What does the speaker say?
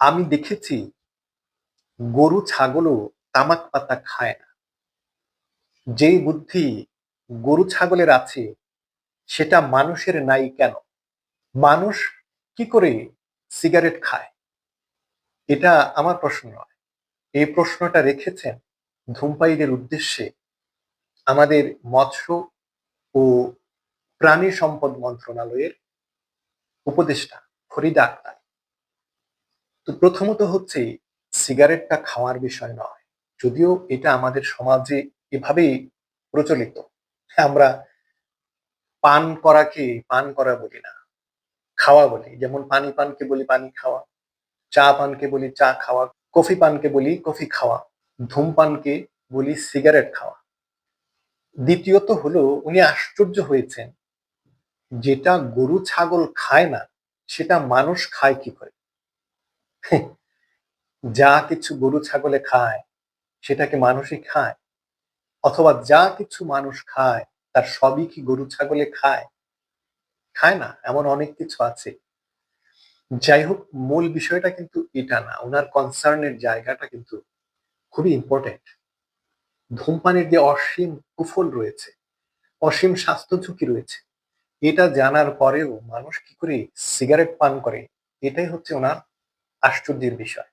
আমি দেখেছি গরু ছাগলও তামাক পাতা খায় না। যেই বুদ্ধি গরু ছাগলের আছে, সেটা মানুষের নাই কেন? মানুষ কি করে সিগারেট খায়? এটা আমার প্রশ্ন নয়। এই প্রশ্নটা রেখেছেন ধূমপায়ীদের উদ্দেশ্যে আমাদের মৎস্য ও প্রাণী সম্পদ মন্ত্রণালয়ের উপদেষ্টা ফরিদা আক্তার। তো প্রথমত হচ্ছে, সিগারেটটা খাওয়ার বিষয় নয়। যদিও এটা আমাদের সমাজে এভাবেই প্রচলিত। আমরা পান করাকে পান করা বলি না, খাওয়া বলি। যেমন পানি পানকে বলি পানি খাওয়া, চা পানকে বলি চা খাওয়া, কফি পানকে বলি কফি খাওয়া ধূমপানকে বলি সিগারেট খাওয়া। দ্বিতীয়ত হলো, উনি আশ্চর্য হয়েছেন, যেটা গরু ছাগল খায় না, সেটা মানুষ খায় কি করে? যা কিছু গরু ছাগলে খায়, সেটাকে মানুষই খায়। অথবা যা কিছু মানুষ খায়, তার সবই কি গরু ছাগলে খায়? খায় না, এমন অনেক কিছু আছে। যাই হোক, মূল বিষয়টা কিন্তু এটা না, ওনার কনসার্নের জায়গাটা কিন্তু খুবই ইম্পর্টেন্ট ধূমপানের যে অসীম কুফল রয়েছে, অসীম স্বাস্থ্য ঝুঁকি রয়েছে, এটা জানার পরেও মানুষ কি করে সিগারেট পান করে, এটাই হচ্ছে ওনার আশ্চর্যের বিষয়।